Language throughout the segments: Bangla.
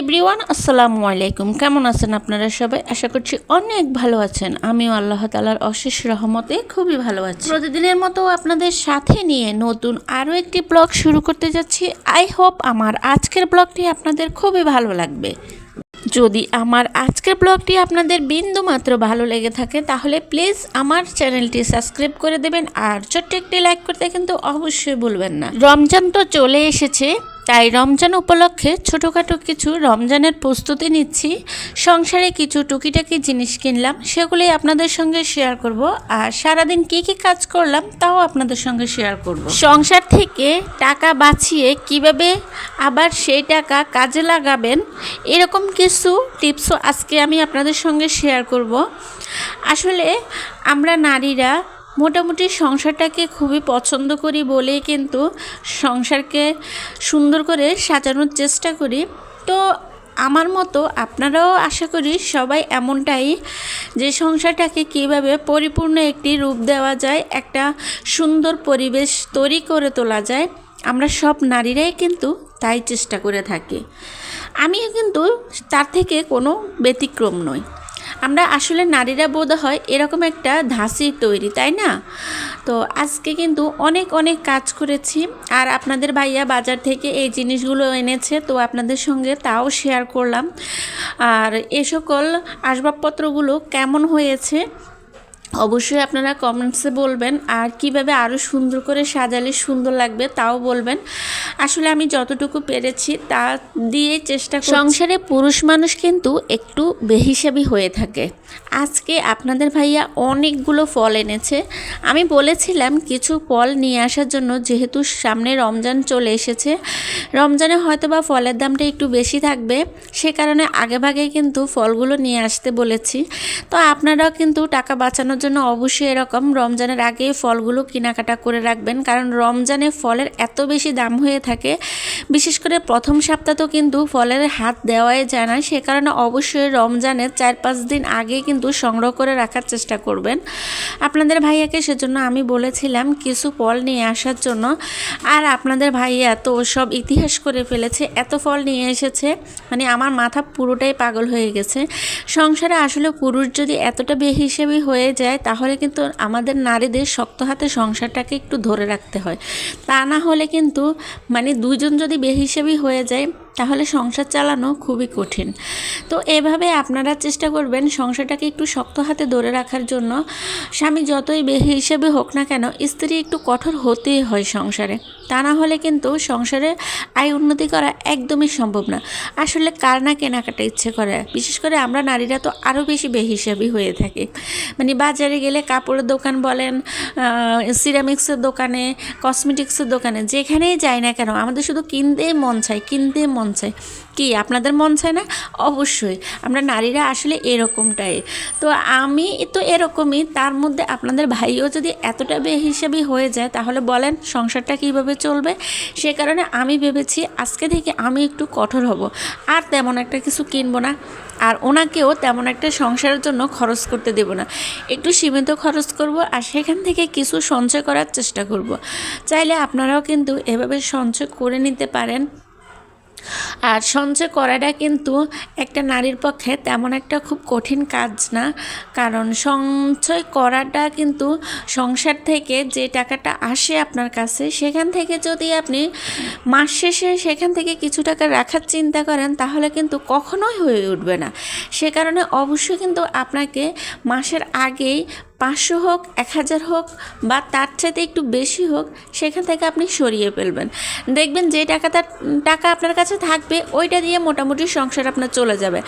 এভরিওয়ান, আসসালামু আলাইকুম। কেমন আছেন আপনারা সবাই? আশা করছি অনেক ভালো আছেন। আমিও আল্লাহ তালার অশেষ রহমতে খুবই ভালো আছি। প্রতিদিনের মতো আপনাদের সাথে নিয়ে নতুন আরও একটি ব্লগ শুরু করতে যাচ্ছি। আই হোপ আমার আজকের ব্লগটি আপনাদের খুবই ভালো লাগবে। যদি আমার আজকের ব্লগটি আপনাদের বিন্দু মাত্র ভালো লেগে থাকে, তাহলে প্লিজ আমার চ্যানেলটি সাবস্ক্রাইব করে দেবেন। আর ছোট্ট একটি লাইক করতে কিন্তু অবশ্যই ভুলবেন না। রমজান তো চলে এসেছে। তাই রমজান উপলক্ষে ছোটোখাটো কিছু রমজানের প্রস্তুতি নিচ্ছি। সংসারে কিছু টুকিটাকি জিনিস কিনলাম, সেগুলোই আপনাদের সঙ্গে শেয়ার করব। আর সারাদিন কি কি কাজ করলাম, তাও আপনাদের সঙ্গে শেয়ার করব। সংসার থেকে টাকা বাঁচিয়ে কীভাবে আবার সেই টাকা কাজে লাগাবেন, এরকম কিছু টিপসও আজকে আমি আপনাদের সঙ্গে শেয়ার করব। আসলে আমরা নারীরা মোটামুটি সংসারটাকে খুবই পছন্দ করি বলেই কিন্তু সংসারকে সুন্দর করে সাজানোর চেষ্টা করি। তো আমার মতো আপনারাও আশা করি সবাই এমনটাই যে সংসারটাকে কীভাবে পরিপূর্ণ একটি রূপ দেওয়া যায়, একটা সুন্দর পরিবেশ তৈরি করে তোলা যায়, আমরা সব নারীরাই কিন্তু তাই চেষ্টা করে থাকি। আমিও কিন্তু তার থেকে কোনো ব্যতিক্রম নই। আমরা আসলে নারীরা বোধ হয় এরকম একটা ধাঁসি তৈরি, তাই না? তো আজকে কিন্তু অনেক অনেক কাজ করেছি আর আপনাদের ভাইয়া বাজার থেকে এই জিনিসগুলো এনেছে, তো আপনাদের সঙ্গে তাও শেয়ার করলাম। আর এ সকল আসবাবপত্রগুলো কেমন হয়েছে অবশ্যই আপনারা কমেন্টসে বলবেন। আর কীভাবে আরও সুন্দর করে সাজালে সুন্দর লাগবে তাও বলবেন। আসলে আমি যতটুকু পেরেছি তা দিয়ে চেষ্টা সংসারে পুরুষ মানুষ কিন্তু একটু বেহিসাবি হয়ে থাকে। আজকে আপনাদের ভাইয়া অনেকগুলো ফল এনেছে। আমি বলেছিলাম কিছু ফল নিয়ে আসার জন্য যেহেতু সামনে রমজান চলে এসেছে। রমজানে হয়তো বা ফলের দামটা একটু বেশি থাকবে। সে কারণে আগেভাগে কিন্তু ফলগুলো নিয়ে আসতে বলেছি। তো আপনারাও কিন্তু টাকা বাঁচানোর জন্য অবশ্যই এরকম রমজানের আগে ফলগুলো কেনাকাটা করে রাখবেন। কারণ রমজানে ফলের এত বেশি দাম হয়ে থাকে। বিশেষ করে প্রথম সপ্তাহ তো কিন্তু ফলের হাত দেওয়াই যায় না। সে কারণে অবশ্যই রমজানের চার পাঁচ দিন আগে কিন্তু সংগ্রহ করে রাখার চেষ্টা করবেন। আপনাদের ভাইয়াকে সেজন্য আমি বলেছিলাম কিছু ফল নিয়ে আসার জন্য। আর আপনাদের ভাইয়া তো সব ইতিহাস করে ফেলেছে, এত ফল নিয়ে এসেছে। মানে আমার মাথা পুরোটাই পাগল হয়ে গেছে। সংসারে আসলে পুরুষ যদি এতটা বেহিসেবি হয়ে যায় তাহলে কিন্তু আমাদের নারীদের শক্ত হাতে সংসারটাকে একটু ধরে রাখতে হয়। তা না হলে কিন্তু মানে দুজন যদি বেহিসেবি হয়ে যায়, তাহলে সংসার চালানো খুবই কঠিন। তো এভাবে আপনারা চেষ্টা করবেন সংসারটাকে একটু শক্ত হাতে ধরে রাখার জন্য। স্বামী যতই বেহি হিসেবে হোক না কেন, স্ত্রী একটু কঠোর হতেই হয় সংসারে। তা না হলে কিন্তু সংসারে আয় উন্নতি করা একদমই সম্ভব না। আসলে কার না কেনাকাটা ইচ্ছে করে? বিশেষ করে আমরা নারীরা তো আরও বেশি বেহিসাবি হয়ে থাকি। মানে বাজারে গেলে কাপড়ের দোকান বলেন সিরামিক্সের দোকানে কসমেটিক্সের দোকানে, যেখানেই যাই না কেন, আমাদের শুধু কিনতে মন চাই কিনতে মন চায়। কি, আপনাদের মন চায় না? অবশ্যই। আমরা নারীরা আসলে এরকমটাই। তো আমি তো এরকমই, তার মধ্যে আপনাদের ভাইও যদি এতটা বেহিসাবি হয়ে যায়, তাহলে বলেন সংসারটা কীভাবে চলবে। সে কারণে আমি ভেবেছি আজকে থেকে আমি একটু কঠোর হব। আর তেমন একটা কিছু কিনবো না। আর ওনাকেও তেমন একটা সংসারের জন্য খরচ করতে দেব না। একটু সীমিত খরচ করব আর সেখান থেকে কিছু সঞ্চয় করার চেষ্টা করব। চাইলে আপনারাও কিন্তু এভাবে সঞ্চয় করে নিতে পারেন। আর সঞ্চয় করাটা কিন্তু একটা নারীর পক্ষে তেমন একটা খুব কঠিন কাজ না। কারণ সঞ্চয় করাটা কিন্তু সংসার থেকে যে টাকাটা আসে আপনার কাছে, সেখান থেকে যদি আপনি মাস শেষে সেখান থেকে কিছু টাকা রাখার চিন্তা করেন, তাহলে কিন্তু কখনোই হয়ে উঠবে না। সে কারণে অবশ্যই কিন্তু আপনাকে মাসের আগেই পাঁচশো হোক, এক হাজার হোক বা তার চাইতে একটু বেশি হোক, সেখান থেকে আপনি সরিয়ে ফেলবেন। দেখবেন যে টাকাটা টাকা আপনার কাছে থাকবে, ওইটা দিয়ে মোটামুটি সংসার আপনার চলে যাবে।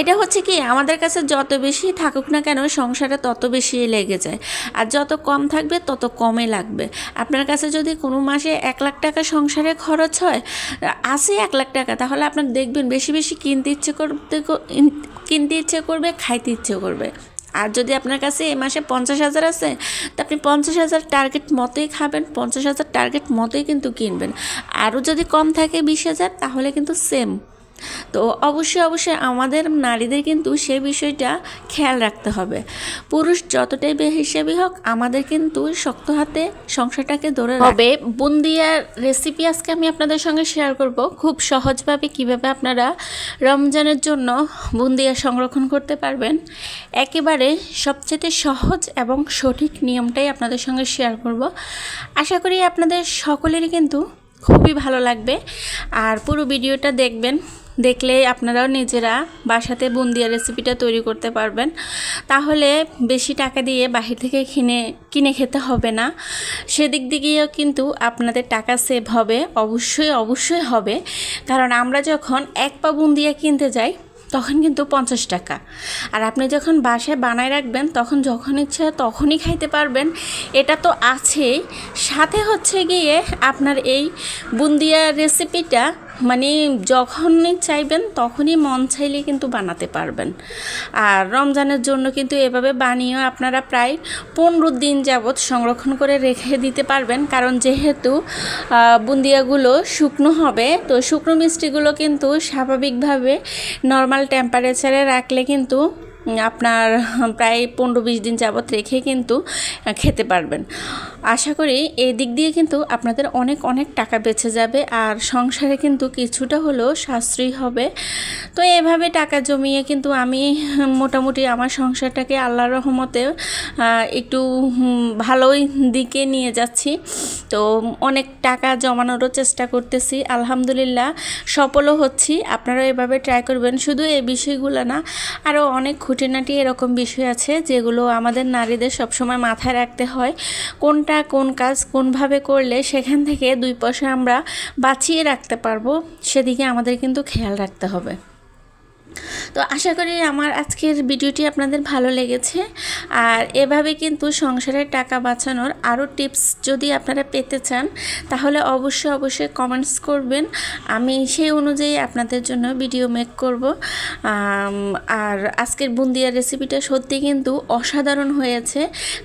এটা হচ্ছে কি, আমাদের কাছে যত বেশি থাকুক না কেন, সংসারে তত বেশি লেগে যায়। আর যত কম থাকবে, তত কমে লাগবে। আপনার কাছে যদি কোনো মাসে এক লাখ টাকা সংসারে খরচ হয় আসে এক লাখ টাকা, তাহলে আপনার দেখবেন বেশি বেশি কিনতে ইচ্ছে করতে কিনতে ইচ্ছে করবে, খাইতে ইচ্ছে করবে। আর যদি আপনার কাছে এ মাসে পঞ্চাশ হাজার আছে, তো আপনি পঞ্চাশ হাজার টার্গেট মতোই খাবেন, পঞ্চাশ হাজার টার্গেট মতোই কিন্তু কিনবেন। আরও যদি কম থাকে বিশ হাজার, তাহলে কিন্তু সেম তো অবশ্যই অবশ্যই আমাদের নারীদের কিন্তু সে বিষয়টা খেয়াল রাখতে হবে। পুরুষ যতটাই বেহিসাবি হোক, আমাদের কিন্তু শক্ত হাতে সংসারটাকে ধরে হবে। বুন্দিয়ার রেসিপি আজকে আমি আপনাদের সঙ্গে শেয়ার করব। খুব সহজভাবে কীভাবে আপনারা রমজানের জন্য বুন্দিয়া সংরক্ষণ করতে পারবেন। একেবারে সবচেয়ে সহজ এবং সঠিক নিয়মটাই আপনাদের সঙ্গে শেয়ার করব। আশা করি আপনাদের সকলেরই কিন্তু খুবই ভালো লাগবে। আর পুরো ভিডিওটা দেখবেন। দেখলে আপনারাও নিজেরা বাসাতে বুন্দিয়া রেসিপিটা তৈরি করতে পারবেন। তাহলে বেশি টাকা দিয়ে বাহির থেকে কিনে কিনে খেতে হবে না। সেদিক দিকেও কিন্তু আপনাদের টাকা সেভ হবে, অবশ্যই অবশ্যই হবে। কারণ আমরা যখন এক পা বুন্দিয়া কিনতে যাই, তখন কিন্তু পঞ্চাশ টাকা। আর আপনি যখন বাসায় বানায় রাখবেন, তখন যখন ইচ্ছা তখনই খাইতে পারবেন। এটা তো আছেই। সাথে হচ্ছে গিয়ে আপনার এই বুন্দিয়া রেসিপিটা মানে যখনই চাইবেন তখনই মন চাইলে কিন্তু বানাতে পারবেন। আর রমজানের জন্য কিন্তু এভাবে বানিয়েও আপনারা প্রায় পনেরো দিন যাবৎ সংরক্ষণ করে রেখে দিতে পারবেন। কারণ যেহেতু বুন্দিয়াগুলো শুকনো হবে, তো শুকনো মিষ্টিগুলো কিন্তু স্বাভাবিকভাবে নর্মাল টেম্পারেচারে রাখলে কিন্তু আপনার প্রায় পনেরো বিশ দিন যাবৎ রেখে কিন্তু খেতে পারবেন। আশা করি এই দিক দিয়ে কিন্তু আপনাদের অনেক অনেক টাকা বেঁচে যাবে আর সংসারে কিন্তু কিছুটা হলেও সাশ্রয়ী হবে। তো এভাবে টাকা জমিয়ে কিন্তু আমি মোটামুটি আমার সংসারটাকে আল্লাহর রহমতে একটু ভালোই দিকে নিয়ে যাচ্ছি। তো অনেক টাকা জমানোরও চেষ্টা করতেছি, আলহামদুলিল্লাহ সফলও হচ্ছি। আপনারা এভাবে ট্রাই করবেন। শুধু এই বিষয়গুলো না, আরও অনেক খুঁটিনাটি এরকম বিষয় আছে যেগুলো আমাদের নারীদের সবসময় মাথায় রাখতে হয়। কোনটা কোন কাজ কোনভাবে করলে সেখান থেকে দুই পয়সা আমরা বাঁচিয়ে রাখতে পারব, সেদিকে আমাদের কিন্তু খেয়াল রাখতে হবে। তো আশা করি আমার আজকের ভিডিওটি আপনাদের ভালো লেগেছে। আর এভাবে কিন্তু সংসারের টাকা বাঁচানোর আরও টিপস যদি আপনারা পেতে চান, তাহলে অবশ্যই অবশ্যই কমেন্টস করবেন। আমি সেই অনুযায়ী আপনাদের জন্য ভিডিও মেক করব। আর আজকের বুন্দিয়ার রেসিপিটা সত্যি কিন্তু অসাধারণ হয়েছে,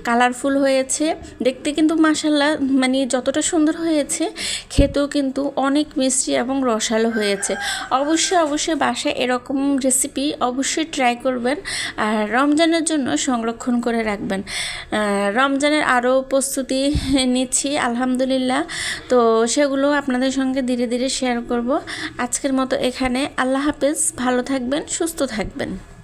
কালারফুল হয়েছে, দেখতে কিন্তু মাসাল্লাহ মানে যতটা সুন্দর হয়েছে, খেতেও কিন্তু অনেক মিষ্টি এবং রসালো হয়েছে। অবশ্যই অবশ্যই বাসায় এরকম রেসিপি অবশ্যই ট্রাই করবেন আর রমজানের জন্য সংরক্ষণ করে রাখবেন। রমজানের আরও প্রস্তুতি নিচ্ছি, আলহামদুলিল্লাহ। তো সেগুলো আপনাদের সঙ্গে ধীরে ধীরে শেয়ার করব। আজকের মতো এখানে। আল্লাহ হাফেজ। ভালো থাকবেন, সুস্থ থাকবেন।